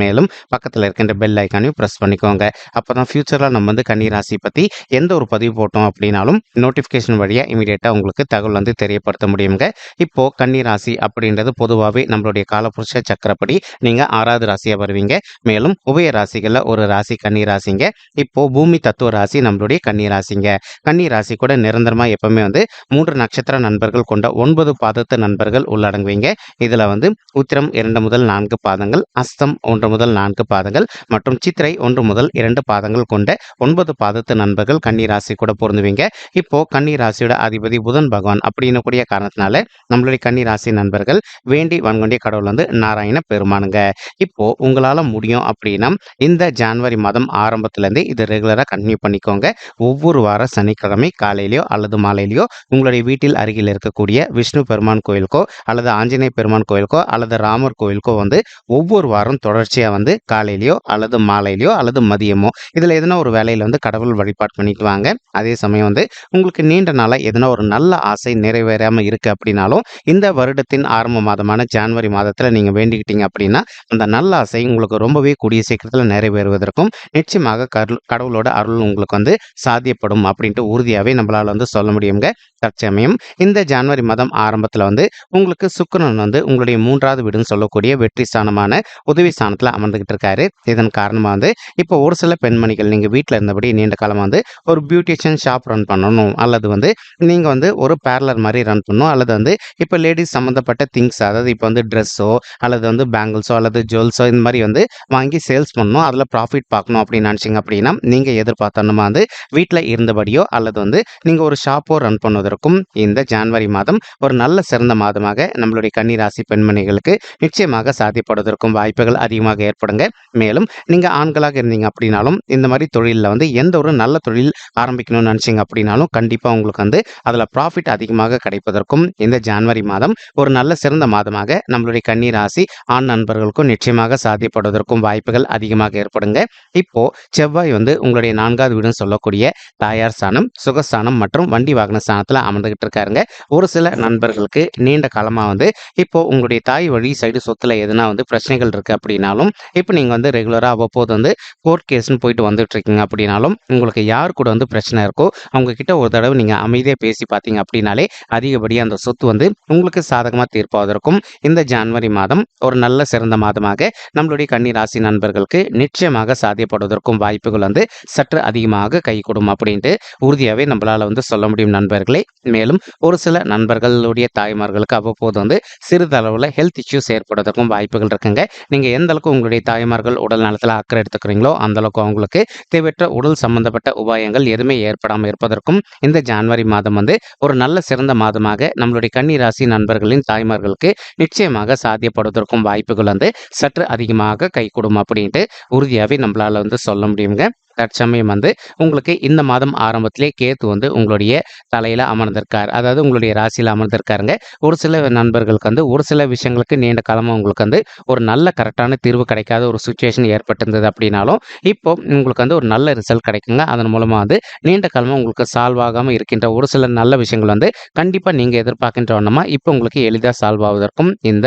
மேலும் பக்கத்தில் இருக்கின்ற பெல் ஐக்கானையும் ப்ரெஸ் பண்ணிக்கோங்க. அப்போ தான் ஃப்யூச்சரில் நம்ம வந்து கன்னிராசி பற்றி எந்த ஒரு பதிவு போட்டோம் அப்படின்னாலும் நோட்டிஃபிகேஷன் வழியாக இமீடியட்டாக உங்களுக்கு தகவல் வந்து தெரியப்படுத்த முடியுங்க. இப்போது கன்னிராசி அப்படின்றது பொதுவாகவே நம்மளுடைய காலப்புருஷ சக்கரப்படி நீங்கள் ஆறாவது ராசியாக வருவீங்க. மேலும் உபய ராசிகளில் ஒரு ராசி கன்னிராசிங்க. இப்போது பூமி தத்துவ ராசி நம்மளுடைய கன்னிராசிங்க. கன்னிராசி கூட நிரந்தரமாக எப்பவுமே வந்து மூன்று நட்சத்திர நண்பர்கள் கொண்ட ஒன்பது பாதத்து நண்பர்கள் உள்ளடங்குவீங்க. இதில் வந்து உத்திரம் இரண்டு முதல் நான்கு பாதங்கள் அஸ்தம் ஒன்று முதல் நான்கு பாதங்கள் மற்றும் சித்திரை ஒன்று முதல் இரண்டு பாதங்கள் கொண்ட ஒன்பது பாதத்து நண்பர்கள் கன்னிராசி கூட பொருந்துவீங்க. இப்போ கன்னிராசியோட அதிபதி புதன் பகவான் அப்படின்னு கூடிய காரணத்தினால நம்மளுடைய கன்னிராசி நண்பர்கள் வேண்டி வன்கொண்டிய கடவுள் வந்து நாராயண பெருமானுங்க. இப்போ உங்களால முடியும் அப்படின்னா இந்த ஜான்வரி மாதம் ஆரம்பத்துலேருந்து இது ரெகுலராக கண்டினியூ பண்ணிக்கோங்க. ஒவ்வொரு வார சனிக்கிழமை காலையிலையோ அல்லது மாலையிலையோ உங்களுடைய வீட்டில் அருகில் இருக்கக்கூடிய விஷ்ணு பெருமான் கோயிலுக்கோ அல்லது ஆஞ்சநேய பெருமான் கோயிலுக்கோ அல்லது ராமர் கோயிலுக்கோ வந்து ஒவ்வொரு வாரம் தொடர்ச்சியாக வந்து காலையிலையோ அல்லது மாலையிலையோ அல்லது மதியமோ இதில் எதனா ஒரு வேலையில் வந்து கடவுள் வழிபாடு பண்ணிட்டு வாங்க அதே சமயம் வந்து உங்களுக்கு நீண்ட நாளாக எதனா ஒரு நல்ல ஆசை நிறைவேறாமல் இருக்குது அப்படின்னாலும் இந்த வருடத்தின் ஆரம்ப மாதமான ஜான்வரி மாதத்தில் நீங்கள் வேண்டிக்கிட்டீங்க அப்படின்னா அந்த நல்ல ஆசை உங்களுக்கு ரொம்பவே கூடிய சீக்கிரத்தில் நிறைவேறுவதற்கும் நிச்சயமாக கருள் கடவுளோட அருள் உங்களுக்கு வந்து சாத்தியப்படும் அப்படின்ட்டு உறுதியாகவே நம்மளால் வந்து சொல்ல முடியுங்க. தற்சமயம் இந்த ஜான்வரி மாதம் ஆரம்பத்தில் வந்து உங்களுக்கு சுக்கரன் வந்து உங்களுடைய மூன்றாவது வீடுன்னு சொல்லக்கூடிய வெற்றி ஸ்தானமான உதவி ஸ்தானத்தில் அமர்ந்துக்கிட்டு இருக்காரு இதன் காரணமாக வந்து இப்போ ஒரு சில பெண்மணிகள் நீங்கள் வீட்டில் இருந்தபடி நீண்ட காலம் வந்து ஒரு பியூட்டிஷியன் ஷாப் ரன் பண்ணணும். அல்லது வந்து நீங்கள் வந்து ஒரு பேர்லர் மாதிரி ரன் பண்ணணும். அல்லது வந்து இப்போ லேடிஸ் சம்மந்தப்பட்ட திங்ஸ் அதாவது இப்போ வந்து ட்ரெஸ்ஸோ அல்லது வந்து பேங்கிள்ஸோ அல்லது ஜுவல்ஸோ இந்த மாதிரி வந்து வாங்கி சேல்ஸ் பண்ணணும். அதில் ப்ராஃபிட் பார்க்கணும் அப்படின்னு நினச்சிங்க அப்படின்னா நீங்கள் எதிர்பார்த்தோன்னா வந்து வீட்டில் இருந்தபடியோ அல்லது வந்து நீங்கள் ஒரு ஷாப்போ ரன் பண்ணுவதற்கும் இந்த ஜான்வரி மாதம் ஒரு நல்ல சிறந்த மாதமாக நம்மளுடைய கன்னிராசி பெண்மணிகளுக்கு நிச்சயமாக சாத்தியப்படுவதற்கும் வாய்ப்புகள் அதிகமாக ஏற்படுங்க. மேலும் நீங்கள் ஆண்களாக இருந்தீங்க அப்படின்னாலும் இந்த மாதிரி தொழிலில் வந்து எந்த ஒரு நல்ல தொழில் ஆரம்பிக்கணும்னு நினச்சிங்க அப்படின்னாலும் கண்டிப்பாக உங்களுக்கு வந்து அதில் ப்ராஃபிட் அதிகமாக கிடைப்பதற்கும் இந்த ஜான்வரி மாதம் ஒரு நல்ல சிறந்த மாதமாக நம்மளுடைய கன்னிராசி ஆண் நண்பர்களுக்கும் நிச்சயமாக சாத்தியப்படுவதற்கும் வாய்ப்புகள் அதிகமாக ஏற்படுங்க. இப்போ செவ்வாய் வந்து உங்களுடைய நான்காவது வீடுன்னு சொல்லக்கூடிய தாயார் ஸ்தானம் சுகஸ்தானம் மற்றும் வண்டி வாகன ஸ்தானத்தில் அமர்ந்துகிட்டு இருக்காருங்க. ஒரு சில நண்பர்களுக்கு நீண்ட காலமாக வந்து இப்போ உங்களுடைய தாய் வழி சைடு சொத்துல எதுனா வந்து பிரச்சனைகள் இருக்கு அப்படின்னாலும் இப்போ நீங்கள் வந்து ரெகுலராக அவ்வப்போது வந்து கோர்ட் கேஸ்னு போயிட்டு வந்துட்டு இருக்கீங்க அப்படின்னாலும் உங்களுக்கு யார் கூட வந்து பிரச்சனை இருக்கோ அவங்கக்கிட்ட ஒரு தடவை நீங்கள் அமைதியாக பேசி பார்த்தீங்க அப்படின்னாலே அதிகப்படியாக அந்த சொத்து வந்து உங்களுக்கு சாதகமாக தீர்ப்பாவதற்கும் இந்த ஜான்வரி மாதம் ஒரு நல்ல சிறந்த மாதமாக நம்மளுடைய கன்னி ராசி நண்பர்களுக்கு நிச்சயமாக சாத்தியப்படுவதற்கும் வாய்ப்புகள் வந்து சற்று அதிகமாக கைகூடும் அப்படின்ட்டு உறுதியாகவே நம்மளால் வந்து சொல்ல முடியும் நண்பர்களே. மேலும் ஒரு சில நண்பர்களுடைய தாய்மார்களுக்கு அவ்வப்போது வந்து சிறிதளவில் ஹெல்த் இஷ்யூஸ் ஏற்படுவதற்கும் வாய்ப்புகள் இருக்குங்க. நீங்கள் எந்த அளவுக்கு உங்களுடைய தாய்மார்கள் உடல் நலத்தில் அக்கறை எடுத்துக்கிறீங்களோ அந்த அளவுக்கு அவங்களுக்கு தேவையற்ற உடல் சம்பந்தப்பட்ட உபாயங்கள் எதுவுமே ஏற்படாமல் இருப்பதற்கும் இந்த ஜான்வரி மாதம் வந்து ஒரு நல்ல சிறந்த மாதமாக நம்மளுடைய கன்னி ராசி நண்பர்களின் தாய்மார்களுக்கு நிச்சயமாக சாத்தியப்படுவதற்கும் வாய்ப்புகள் வந்து சற்று அதிகமாக கைகூடும் அப்படின்ட்டு உறுதியாகவே நம்மளால் வந்து சொல்ல முடியுங்க. தற்சமயம் வந்து உங்களுக்கு இந்த மாதம் ஆரம்பத்திலே கேத்து வந்து உங்களுடைய தலையில் அமர்ந்திருக்கார். அதாவது உங்களுடைய ராசியில் அமர்ந்திருக்காருங்க. ஒரு சில நண்பர்களுக்கு வந்து ஒரு சில விஷயங்களுக்கு நீண்ட காலமாக உங்களுக்கு வந்து ஒரு நல்ல கரெக்டான தீர்வு கிடைக்காத ஒரு சுச்சுவேஷன் ஏற்பட்டிருந்தது அப்படின்னாலும் இப்போ உங்களுக்கு வந்து ஒரு நல்ல ரிசல்ட் கிடைக்குங்க. அதன் மூலமாக வந்து நீண்ட காலமாக உங்களுக்கு சால்வ் ஆகாமல் இருக்கின்ற ஒரு சில நல்ல விஷயங்கள் வந்து கண்டிப்பாக நீங்கள் எதிர்பார்க்கின்ற வண்ணமாக இப்போ உங்களுக்கு எளிதாக சால்வ் ஆவதற்கும் இந்த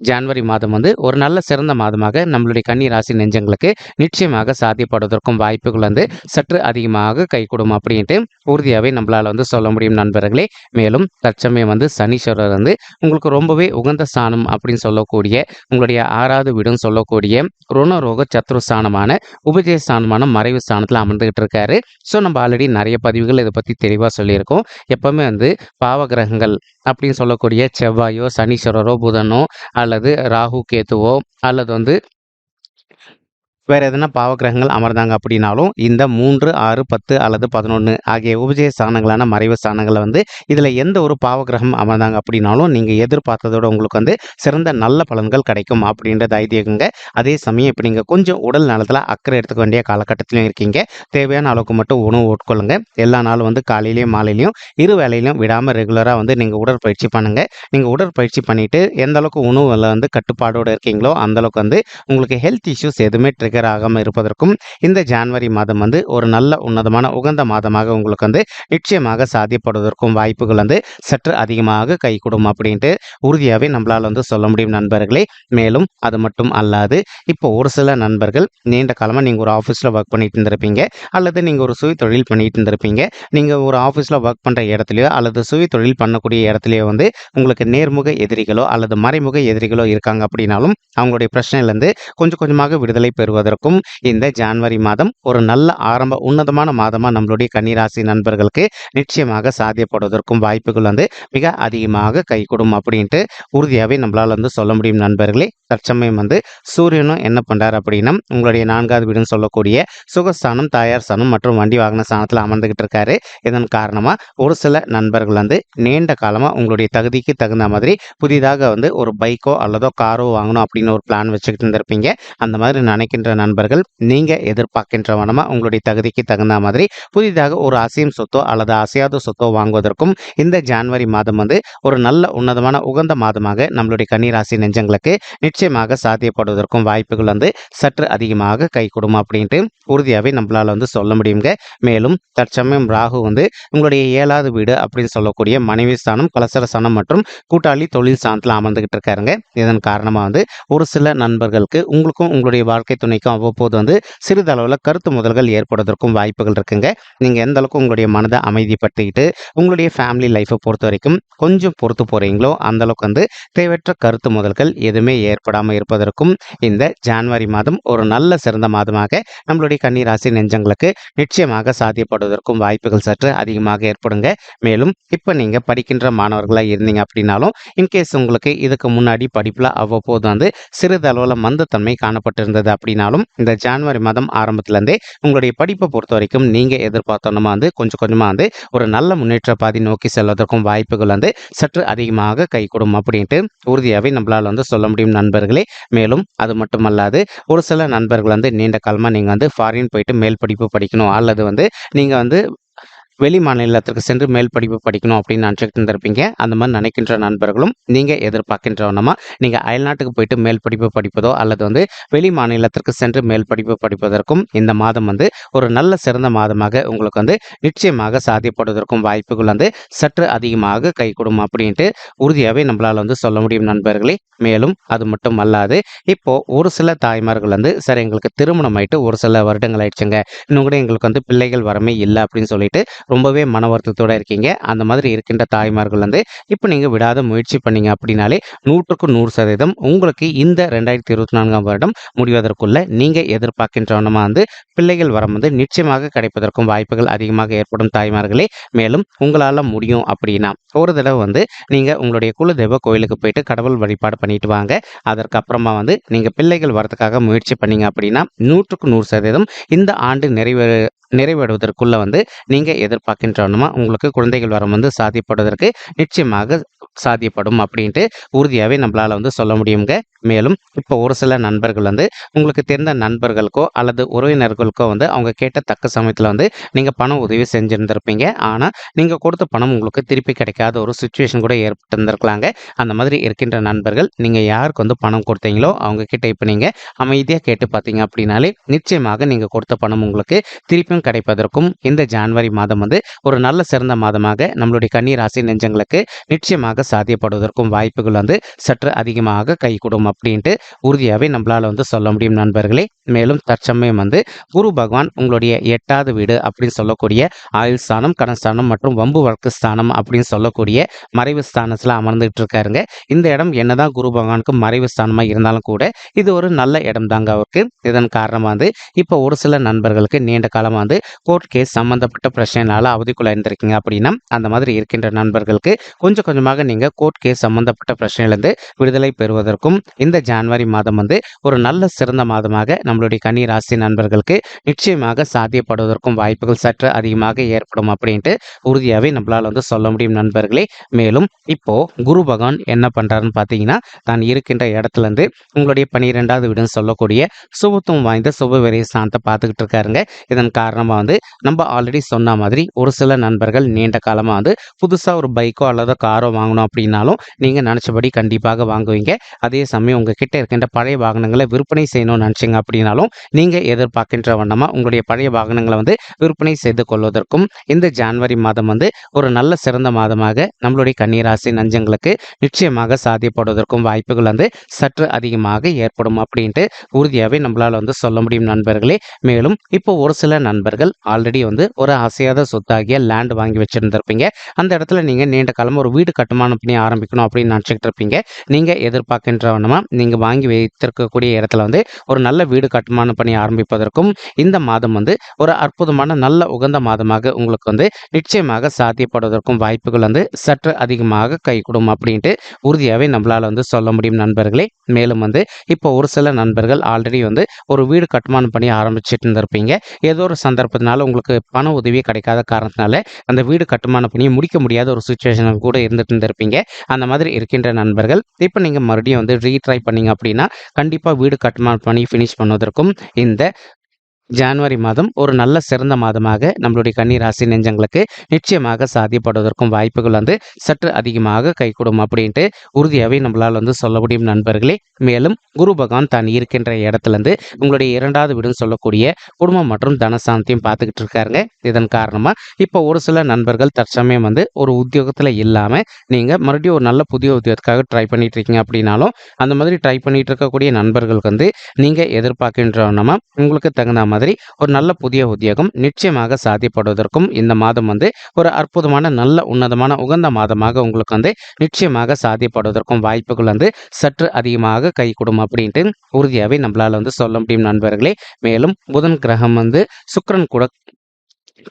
ஜான்வரி மாதம் வந்து ஒரு நல்ல சிறந்த மாதமாக நம்மளுடைய கன்னி ராசி நெஞ்சங்களுக்கு நிச்சயமாக சாத்தியப்படுவதற்கும் வாய்ப்புகள் வந்து சற்று அதிகமாக கைகூடும் அப்படின்ட்டு உறுதியாகவே நம்மளால் வந்து சொல்ல முடியும் நண்பர்களே. மேலும் தற்சமயம் வந்து சனீஸ்வரர் வந்து உங்களுக்கு ரொம்பவே உகந்த ஸ்தானம் அப்படின்னு சொல்லக்கூடிய உங்களுடைய ஆறாவது வீடுன்னு சொல்லக்கூடிய ருணரோக சத்ரு ஸ்தானமான உபஜய ஸ்தானமான மறைவு ஸ்தானத்தில் அமர்ந்துகிட்டு இருக்காரு. ஸோ நம்ம ஆல்ரெடி நிறைய பதிவுகள் இதை பற்றி தெளிவாக சொல்லியிருக்கோம். எப்பவுமே வந்து பாவகிரகங்கள் அப்படின்னு சொல்லக்கூடிய செவ்வாயோ சனீஸ்வரரோ புதனோ அல்லது ராகு கேத்துவோ அல்லது வந்து வேறு எதனா பாவகிரகங்கள் அமர்ந்தாங்க அப்படின்னாலும் இந்த மூன்று ஆறு பத்து அல்லது பதினொன்று ஆகிய உபஜய ஸ்தானங்களான மறைவு ஸ்தானங்களை வந்து இதில் எந்த ஒரு பாவகிரகம் அமர்ந்தாங்க அப்படின்னாலும் நீங்கள் எதிர்பார்த்ததோட உங்களுக்கு வந்து சிறந்த நல்ல பலன்கள் கிடைக்கும் அப்படின்றது ஐதீகங்க அதே சமயம் இப்போ நீங்கள் கொஞ்சம் உடல் நலத்தில் அக்கறை எடுத்துக்க வேண்டிய காலகட்டத்திலையும் இருக்கீங்க. தேவையான அளவுக்கு மட்டும் உணவு உட்கொள்ளுங்க. எல்லா நாளும் வந்து காலையிலையும் மாலையிலையும் இரு வேலையிலையும் விடாமல் ரெகுலராக வந்து நீங்கள் உடற்பயிற்சி பண்ணுங்கள் நீங்கள் உடற்பயிற்சி பண்ணிவிட்டு எந்த அளவுக்கு உணவுல வந்து கட்டுப்பாடோடு இருக்கீங்களோ அந்தளவுக்கு வந்து உங்களுக்கு ஹெல்த் இஷ்யூஸ் எதுவுமே ட்ரிகர் ஆகாமல் இருப்பதற்கும் இந்த ஜான்வரி மாதம் வந்து ஒரு நல்ல உன்னதமான உகந்த மாதமாக உங்களுக்கு வந்து நிச்சயமாக சாத்தியப்படுவதற்கும் வாய்ப்புகள் வந்து சற்று அதிகமாக கைகூடும் அப்படின்ட்டு உறுதியாகவே நம்மளால் வந்து சொல்ல முடியும் நண்பர்களே. மேலும் அது மட்டும் அல்லாது இப்போ ஒரு சில நண்பர்கள் நீண்ட காலமாக நீங்கள் ஒரு ஆஃபீஸில் ஒர்க் பண்ணிட்டு இருந்திருப்பீங்க அல்லது நீங்கள் ஒரு சுய தொழில் பண்ணிட்டு இருந்திருப்பீங்க. நீங்கள் ஒரு ஆஃபீஸில் ஒர்க் பண்ணுற இடத்துலையோ அல்லது சுய தொழில் பண்ணக்கூடிய இடத்துலையோ வந்து உங்களுக்கு நேர்முக எதிரிகளோ அல்லது மறைமுக எதிரிகளோ இருக்காங்க அப்படின்னாலும் அவங்களுடைய பிரச்சனையிலேருந்து கொஞ்சம் கொஞ்சமாக விடுதலை பெறுவது பெறுவதற்கும் இந்த ஜான்வரி மாதம் ஒரு நல்ல ஆரம்ப உன்னதமான மாதமாக நம்மளுடைய கன்னிராசி நண்பர்களுக்கு நிச்சயமாக சாத்தியப்படுவதற்கும் வாய்ப்புகள் வந்து மிக அதிகமாக கைகூடும் அப்படின்ட்டு உறுதியாகவே நம்மளால் வந்து சொல்ல முடியும் நண்பர்களே. தற்சமயம் வந்து சூரியனும் என்ன பண்ணுறார் அப்படின்னா உங்களுடைய நான்காவது வீடுன்னு சொல்லக்கூடிய சுகஸ்தானம் தாயார் ஸ்தானம் மற்றும் வண்டி வாகன ஸ்தானத்தில் அமர்ந்துகிட்டு இருக்காரு. இதன் காரணமாக ஒரு சில நண்பர்கள் வந்து நீண்ட காலமாக உங்களுடைய தகுதிக்கு தகுந்த மாதிரி புதிதாக வந்து ஒரு பைக்கோ அல்லதோ காரோ வாங்கணும் அப்படின்னு ஒரு பிளான் வச்சுக்கிட்டு இருந்திருப்பீங்க. அந்த மாதிரி நினைக்கின்ற நண்பர்கள் நீங்கள் எதிர்பார்க்கின்ற வனமாக உங்களுடைய தகுதிக்கு தகுந்த மாதிரி புதிதாக ஒரு அசையும் சொத்தோ அல்லது அசையாத சொத்தோ வாங்குவதற்கும் இந்த ஜான்வரி மாதம் வந்து ஒரு நல்ல உன்னதமான உகந்த மாதமாக நம்மளுடைய கன்னிராசி நெஞ்சங்களுக்கு நிச்சயமாக சாத்தியப்படுவதற்கும் வாய்ப்புகள் வந்து சற்று அதிகமாக கை கொடுமா அப்படின்ட்டு உறுதியாகவே நம்மளால் வந்து சொல்ல முடியுங்க. மேலும் தற்சமயம் ராகு வந்து உங்களுடைய ஏழாவது வீடு அப்படின்னு சொல்லக்கூடிய மனைவி ஸ்தானம் கலசர ஸ்தானம் மற்றும் கூட்டாளி தொழில் ஸ்தானத்தில் அமர்ந்துகிட்டு இருக்காருங்க. இதன் காரணமாக வந்து ஒரு சில நண்பர்களுக்கு உங்களுக்கும் உங்களுடைய வாழ்க்கை துணைக்கும் அவ்வப்போது வந்து சிறிதளவில் கருத்து முதல்கள் ஏற்படுவதற்கும் வாய்ப்புகள் இருக்குங்க. நீங்கள் எந்த அளவுக்கு உங்களுடைய மனதை அமைதிப்படுத்திக்கிட்டு உங்களுடைய ஃபேமிலி லைஃப்பை பொறுத்த வரைக்கும் கொஞ்சம் பொறுத்து போகிறீங்களோ அந்த அளவுக்கு வந்து தேவையற்ற கருத்து முதல்கள் எதுவுமே ஏற்படாமல் இருப்பதற்கும் இந்த ஜான்வரி மாதம் ஒரு நல்ல சிறந்த மாதமாக நம்மளுடைய கன்னிராசி நெஞ்சங்களுக்கு நிச்சயமாக சாத்தியப்படுவதற்கும் வாய்ப்புகள் சற்று அதிகமாக ஏற்படுங்க. மேலும் இப்போ நீங்கள் படிக்கின்ற மாணவர்களாக இருந்தீங்க அப்படின்னாலும் இன்கேஸ் உங்களுக்கு இதுக்கு முன்னாடி படிப்பில் அவ்வப்போது வந்து சிறிதளவில் மந்தத்தன்மை காணப்பட்டிருந்தது அப்படின்னாலும் இந்த ஜான்வரி மாதம் ஆரம்பத்துலேருந்தே உங்களுடைய படிப்பை பொறுத்த வரைக்கும் நீங்கள் எதிர்பார்த்தோன்னா வந்து கொஞ்சம் கொஞ்சமாக வந்து ஒரு நல்ல முன்னேற்ற பாதி நோக்கி செல்வதற்கும் வாய்ப்புகள் வந்து சற்று அதிகமாக கைகூடும் அப்படின்ட்டு உறுதியாகவே நம்மளால் வந்து சொல்ல முடியும் நண்பர்களே. மேலும் அது மட்டுமல்லாது ஒரு சில நண்பர்கள் வந்து நீண்ட காலமாக நீங்கள் வந்து ஃபாரின் போயிட்டு மேல் படிப்பு படிக்கணும் அல்லது வந்து நீங்கள் வந்து வெளி மாநிலத்திற்கு சென்று மேல் படிப்பு படிக்கணும் அப்படின்னு நினச்சிக்கிட்டு இருந்திருப்பீங்க அந்த மாதிரி நினைக்கின்ற நண்பர்களும் நீங்கள் எதிர்பார்க்கின்றவனமா? நீங்கள் அயல்நாட்டுக்கு போயிட்டு மேல் படிப்பு படிப்பதோ அல்லது வந்து வெளி மாநிலத்திற்கு சென்று மேல் படிப்பு படிப்பதற்கும் இந்த மாதம் வந்து ஒரு நல்ல சிறந்த மாதமாக உங்களுக்கு வந்து நிச்சயமாக சாத்தியப்படுவதற்கும் வாய்ப்புகள் வந்து சற்று அதிகமாக கைகூடும் அப்படின்ட்டு உறுதியாகவே நம்மளால் வந்து சொல்ல முடியும் நண்பர்களே. மேலும் அது மட்டும் அல்லாது இப்போ ஒரு சில தாய்மார்கள் வந்து சரி எங்களுக்கு திருமணம் ஆயிட்டு ஒரு சில வருடங்கள் ஆயிடுச்சுங்க. இன்னும் கூட எங்களுக்கு வந்து பிள்ளைகள் வரமே இல்லை அப்படின்னு சொல்லிட்டு ரொம்பவே மன வருத்தத்தோடு இருக்கீங்க. அந்த மாதிரி இருக்கின்ற தாய்மார்கள் வந்து இப்போ நீங்கள் விடாத முயற்சி பண்ணீங்க அப்படின்னாலே நூற்றுக்கு நூறு சதவீதம் உங்களுக்கு இந்த ரெண்டாயிரத்தி இருபத்தி நான்காம் வருடம் முடிவதற்குள்ள நீங்கள் எதிர்பார்க்கின்றவனமாக வந்து பிள்ளைகள் வரம் வந்து நிச்சயமாக கிடைப்பதற்கும் வாய்ப்புகள் அதிகமாக ஏற்படும் தாய்மார்களே. மேலும் உங்களால் முடியும் அப்படின்னா ஒரு தடவை வந்து நீங்கள் உங்களுடைய குலதெய்வ கோயிலுக்கு போயிட்டு கடவுள் வழிபாடு பண்ணிட்டு வாங்க. அதற்கப்புறமா வந்து நீங்கள் பிள்ளைகள் வரதுக்காக முயற்சி பண்ணீங்க அப்படின்னா நூற்றுக்கு நூறு சதவீதம் இந்த ஆண்டு நிறைவே நிறைவேறுவதற்குள்ள வந்து நீங்கள் எதிர் எதிர்பார்க்கின்றனமா? உங்களுக்கு குழந்தைகள் வரம் வந்து சாத்தியப்படுவதற்கு நிச்சயமாக சாத்தியப்படும் அப்படின்ட்டு உறுதியாகவே நம்மளால் வந்து சொல்ல முடியுங்க. மேலும் இப்போ ஒரு சில நண்பர்கள் வந்து உங்களுக்கு தெரிந்த நண்பர்களுக்கோ அல்லது உறவினர்களுக்கோ வந்து அவங்க கேட்ட தக்க சமயத்தில் வந்து நீங்கள் பணம் உதவி செஞ்சுருந்துருப்பீங்க. ஆனால் நீங்கள் கொடுத்த பணம் உங்களுக்கு திருப்பி கிடைக்காத ஒரு சுச்சுவேஷன் கூட ஏற்பட்டிருந்திருக்கலாங்க. அந்த மாதிரி இருக்கின்ற நண்பர்கள் நீங்கள் யாருக்கு வந்து பணம் கொடுத்தீங்களோ அவங்க கிட்ட இப்போ நீங்கள் அமைதியாக கேட்டு பார்த்தீங்க அப்படின்னாலே நிச்சயமாக நீங்கள் கொடுத்த பணம் உங்களுக்கு திருப்பியும் கிடைப்பதற்கும் இந்த ஜான்வரி மாதம் வந்து ஒரு நல்ல சிறந்த மாதமாக நம்மளுடைய கன்னி ராசி நெஞ்சங்களுக்கு நிச்சயமாக சாத்தியப்படுவதற்கும் வாய்ப்புகள் வந்து சற்று அதிகமாக கைகூடும் அப்படின்ட்டு உறுதியாகவே நம்மளால் வந்து சொல்ல முடியும் நண்பர்களே. மேலும் தற்சமயம் வந்து குரு பகவான் உங்களுடைய எட்டாவது வீடு அப்படின்னு சொல்லக்கூடிய ஆயுள் ஸ்தானம் கடன்ஸ்தானம் மற்றும் வம்பு வழக்கு ஸ்தானம் அப்படின்னு சொல்லக்கூடிய மறைவு ஸ்தானத்தில் அமர்ந்துட்டு இருக்காருங்க. இந்த இடம் என்னதான் குரு பகவானுக்கு மறைவு ஸ்தானமாக இருந்தாலும் கூட இது ஒரு நல்ல இடம் தாங்க அவருக்கு. இதன் காரணமாக வந்து இப்போ ஒரு சில நண்பர்களுக்கு நீண்ட காலமாக வந்து கோர்ட் கேஸ் சம்மந்தப்பட்ட பிரச்சனை பிரச்சனைனால அவதிக்குள்ள இருந்திருக்கீங்க அப்படின்னா அந்த மாதிரி இருக்கின்ற நண்பர்களுக்கு கொஞ்சம் கொஞ்சமாக நீங்கள் கோர்ட் கேஸ் சம்பந்தப்பட்ட பிரச்சனையிலேருந்து விடுதலை பெறுவதற்கும் இந்த ஜான்வரி மாதம் வந்து ஒரு நல்ல சிறந்த மாதமாக நம்மளுடைய கனி ராசி நண்பர்களுக்கு நிச்சயமாக சாத்தியப்படுவதற்கும் வாய்ப்புகள் சற்று அதிகமாக ஏற்படும் அப்படின்ட்டு உறுதியாகவே நம்மளால் வந்து சொல்ல முடியும் நண்பர்களே. மேலும் இப்போ குரு பகவான் என்ன பண்ணுறாருன்னு பார்த்தீங்கன்னா தான் இருக்கின்ற இடத்துலேருந்து உங்களுடைய பனிரெண்டாவது வீடுன்னு சொல்லக்கூடிய சுபத்துவம் வாய்ந்த சுப விரைய ஸ்தானத்தை பார்த்துக்கிட்டு இருக்காருங்க. இதன் காரணமாக வந்து நம்ம ஆல்ரெடி சொன்ன மாதிரி ஒரு சில நண்பர்கள் நீண்ட காலமாக வந்து புதுசாக ஒரு பைக்கோ அல்லது காரோ வாங்கணும் அப்படின்னாலும் நீங்கள் நினச்சபடி கண்டிப்பாக வாங்குவீங்க. அதே சமயம் உங்ககிட்ட இருக்கின்ற பழைய வாகனங்களை விற்பனை செய்யணும்னு நினச்சிங்க அப்படின்னாலும் நீங்கள் எதிர்பார்க்கின்ற வண்ணமாக உங்களுடைய பழைய வாகனங்களை வந்து விற்பனை செய்து கொள்வதற்கும் இந்த ஜான்வரி மாதம் வந்து ஒரு நல்ல சிறந்த மாதமாக நம்மளுடைய கன்னிராசி நஞ்சங்களுக்கு நிச்சயமாக சாத்தியப்படுவதற்கும் வாய்ப்புகள் வந்து சற்று அதிகமாக ஏற்படும் அப்படின்ட்டு உறுதியாகவே நம்மளால் வந்து சொல்ல முடியும் நண்பர்களே. மேலும் இப்போ ஒரு சில நண்பர்கள் ஆல்ரெடி வந்து ஒரு அசையாத சொத்தாகிய லேண்ட் வாங்கி வச்சிருந்திருப்பீங்க. அந்த இடத்துல நீங்கள் நீண்ட காலமாக ஒரு வீடு கட்டுமானம் பண்ணி ஆரம்பிக்கணும் அப்படின்னு நினச்சிக்கிட்டு இருப்பீங்க நீங்கள் எதிர்பார்க்கின்றவனமா நீங்கள் வாங்கி வைத்திருக்கக்கூடிய இடத்துல வந்து ஒரு நல்ல வீடு கட்டுமானம் பண்ணி ஆரம்பிப்பதற்கும் இந்த மாதம் வந்து ஒரு அற்புதமான நல்ல உகந்த மாதமாக உங்களுக்கு வந்து நிச்சயமாக சாத்தியப்படுவதற்கும் வாய்ப்புகள் வந்து சற்று அதிகமாக கைகூடும் அப்படின்ட்டு உறுதியாகவே நம்மளால் வந்து சொல்ல முடியும் நண்பர்களே. மேலும் வந்து இப்போ ஒரு சில நண்பர்கள் ஆல்ரெடி வந்து ஒரு வீடு கட்டுமானம் பண்ணி ஆரம்பிச்சிட்டு இருந்திருப்பீங்க. ஏதோ ஒரு சந்தர்ப்பத்தினால உங்களுக்கு பண உதவி கிடைக்காத காரணத்தினால அந்த வீடு கட்டுமானம் பணியை முடிக்க முடியாத ஒரு சுச்சுவேஷன் கூட இருந்துட்டு இருந்திருப்பீங்க. அந்த மாதிரி இருக்கின்ற நண்பர்கள் இப்போ நீங்கள் மறுபடியும் வந்து ரீட்ரை பண்ணீங்க அப்படின்னா கண்டிப்பாக வீடு கட்டுமானம் பண்ணி ஃபினிஷ் பண்ணுவதற்கும் இந்த ஜான்வரி மாதம் ஒரு நல்ல சிறந்த மாதமாக நம்மளுடைய கன்னி ராசி நெஞ்சங்களுக்கு நிச்சயமாக சாத்தியப்படுவதற்கும் வாய்ப்புகள் வந்து சற்று அதிகமாக கைகூடும் அப்படின்ட்டு உறுதியாகவே நம்மளால் வந்து சொல்ல முடியும் நண்பர்களே. மேலும் குரு பகவான் தான் இருக்கின்ற இடத்துலேருந்து உங்களுடைய இரண்டாவது வீடுன்னு சொல்லக்கூடிய குடும்பம் மற்றும் தனசாந்தியும் பார்த்துக்கிட்டு இருக்காருங்க. இதன் காரணமாக இப்போ ஒரு சில நண்பர்கள் தற்சமயம் வந்து ஒரு உத்தியோகத்தில் இல்லாமல் நீங்கள் மறுபடியும் ஒரு நல்ல புதிய உத்தியோகத்துக்காக ட்ரை பண்ணிட்டு இருக்கீங்க அப்படின்னாலும் அந்த மாதிரி ட்ரை பண்ணிட்டு இருக்கக்கூடிய நண்பர்களுக்கு வந்து நீங்கள் எதிர்பார்க்கின்றவனமா உங்களுக்கு தகுந்த மாதிரி ஒரு நல்ல புதிய உத்தியோகம் நிச்சயமாக சாத்தியப்படுவதற்கும் இந்த மாதம் வந்து ஒரு அற்புதமான நல்ல உன்னதமான உகந்த மாதமாக உங்களுக்கு வந்து நிச்சயமாக சாத்தியப்படுவதற்கும் வாய்ப்புகள் வந்து சற்று அதிகமாக கைகூடும் அப்படின்ட்டு உறுதியாகவே நம்மளால் வந்து சொல்ல முடியும் நண்பர்களே. மேலும் புதன் கிரகம் வந்து சுக்கரன் கூட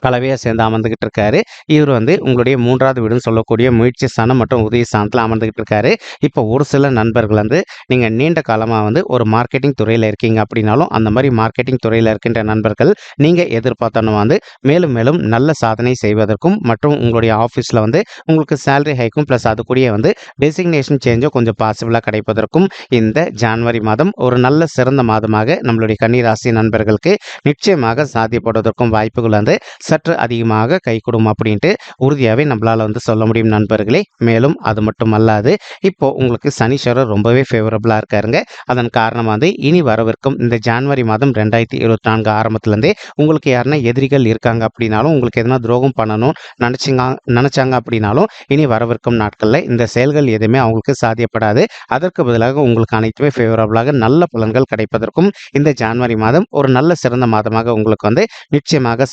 கலவையாக சேர்ந்து அமர்ந்துகிட்டு இருக்காரு. இவர் வந்து உங்களுடைய மூன்றாவது வீடுன்னு சொல்லக்கூடிய முயற்சி ஸ்தானம் மற்றும் உதவி ஸ்தானத்தில் அமர்ந்துகிட்டு இருக்காரு. இப்போ ஒரு சில நண்பர்கள் வந்து நீங்கள் நீண்ட காலமாக வந்து ஒரு மார்க்கெட்டிங் துறையில் இருக்கீங்க அப்படின்னாலும் அந்த மாதிரி மார்க்கெட்டிங் துறையில் இருக்கின்ற நண்பர்கள் நீங்கள் எதிர்பார்த்தனும் வந்து மேலும் மேலும் நல்ல சாதனை செய்வதற்கும் மற்றும் உங்களுடைய ஆஃபீஸில் வந்து உங்களுக்கு சேலரி ஹைக்கும் ப்ளஸ் அது வந்து டெசிக்னேஷன் சேஞ்சும் கொஞ்சம் பாசிபிளாக கிடைப்பதற்கும் இந்த ஜான்வரி மாதம் ஒரு நல்ல சிறந்த மாதமாக நம்மளுடைய கன்னிராசி நண்பர்களுக்கு நிச்சயமாக சாத்தியப்படுவதற்கும் வாய்ப்புகள் வந்து சற்று அதிகமாக கைகூடும் அப்படின்ட்டு உறுதியாகவே நம்மளால் வந்து சொல்ல முடியும் நண்பர்களே. மேலும் அது மட்டும் அல்லாது இப்போ உங்களுக்கு சனீஸ்வரர் ரொம்பவே ஃபேவரபுளாக இருக்காருங்க. அதன் காரணமாக வந்து இனி வரவிருக்கும் இந்த ஜான்வரி மாதம் ரெண்டாயிரத்தி இருபத்தி நான்கு ஆரம்பத்துலேருந்தே உங்களுக்கு யாருன்னா எதிரிகள் இருக்காங்க அப்படின்னாலும் உங்களுக்கு எதனா துரோகம் பண்ணணும் நினச்சிங்க நினச்சாங்க அப்படின்னாலும் இனி வரவிருக்கும் நாட்களில் இந்த செயல்கள் எதுவுமே அவங்களுக்கு சாத்தியப்படாது. அதற்கு பதிலாக உங்களுக்கு அனைத்துமே ஃபேவரபுளாக நல்ல பலன்கள் கிடைப்பதற்கும் இந்த ஜான்வரி மாதம் ஒரு நல்ல சிறந்த மாதமாக உங்களுக்கு வந்து நிச்சயமாக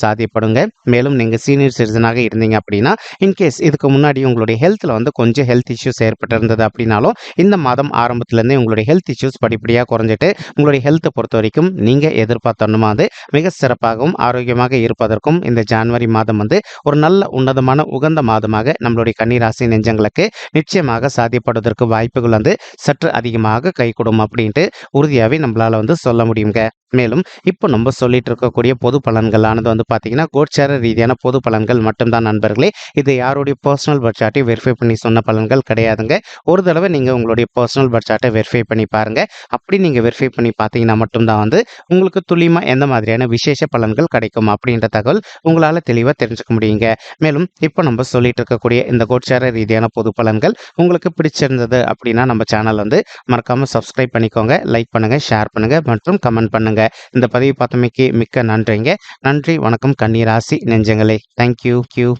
பண்ணுங்க மேலும் நீங்கள் சீனியர் சிட்டிசனாக இருந்தீங்க அப்படின்னா இன்கேஸ் இதுக்கு முன்னாடி உங்களுடைய ஹெல்த்தில் வந்து கொஞ்சம் ஹெல்த் இஷ்யூஸ் ஏற்பட்டிருந்தது அப்படின்னாலும் இந்த மாதம் ஆரம்பத்துலேருந்தே உங்களுடைய ஹெல்த் இஷ்யூஸ் படிப்படியாக குறைஞ்சிட்டு உங்களுடைய ஹெல்த்தை பொறுத்த வரைக்கும் நீங்கள் எதிர்பார்த்தோன்னா வந்து மிக சிறப்பாகவும் ஆரோக்கியமாக இருப்பதற்கும் இந்த ஜான்வரி மாதம் வந்து ஒரு நல்ல உன்னதமான உகந்த மாதமாக நம்மளுடைய கன்னிராசி நெஞ்சங்களுக்கு நிச்சயமாக சாத்தியப்படுவதற்கு வாய்ப்புகள் வந்து சற்று அதிகமாக கைகூடும் அப்படின்ட்டு உறுதியாகவே நம்மளால் வந்து சொல்ல முடியுங்க மேலும் இப்போ நம்ம சொல்லிட்டு இருக்கக்கூடிய பொது பலன்களானது வந்து பார்த்தீங்கன்னா கோட்சார ரீதியான பொது பலன்கள் மட்டும்தான் நண்பர்களே. இது யாருடைய பர்சனல் சார்ட்டையும் வெரிஃபை பண்ணி சொன்ன பலன்கள் கிடையாதுங்க. ஒரு தடவை நீங்கள் உங்களுடைய பர்சனல் பட்ஜெட்டை வெரிஃபை பண்ணி பாருங்கள் அப்படி நீங்கள் வெரிஃபை பண்ணி பார்த்தீங்கன்னா மட்டும்தான் வந்து உங்களுக்கு துல்லியமாக எந்த மாதிரியான விசேஷ பலன்கள் கிடைக்கும் அப்படின்ற தகவல் உங்களால் தெளிவாக தெரிஞ்சுக்க முடியுங்க. மேலும் இப்போ நம்ம சொல்லிட்டு இருக்கக்கூடிய இந்த கோட்சார ரீதியான பொது பலன்கள் உங்களுக்கு பிடிச்சிருந்தது அப்படின்னா நம்ம சேனல் வந்து மறக்காமல் சப்ஸ்கிரைப் பண்ணிக்கோங்க. லைக் பண்ணுங்கள் ஷேர் பண்ணுங்கள் மற்றும் கமெண்ட் பண்ணுங்கள் இந்த பதிவு பார்த்தமைக்கு மிக்க நன்றிங்க. நன்றி வணக்கம் கன்னிராசி நெஞ்சங்களே. Thank you Q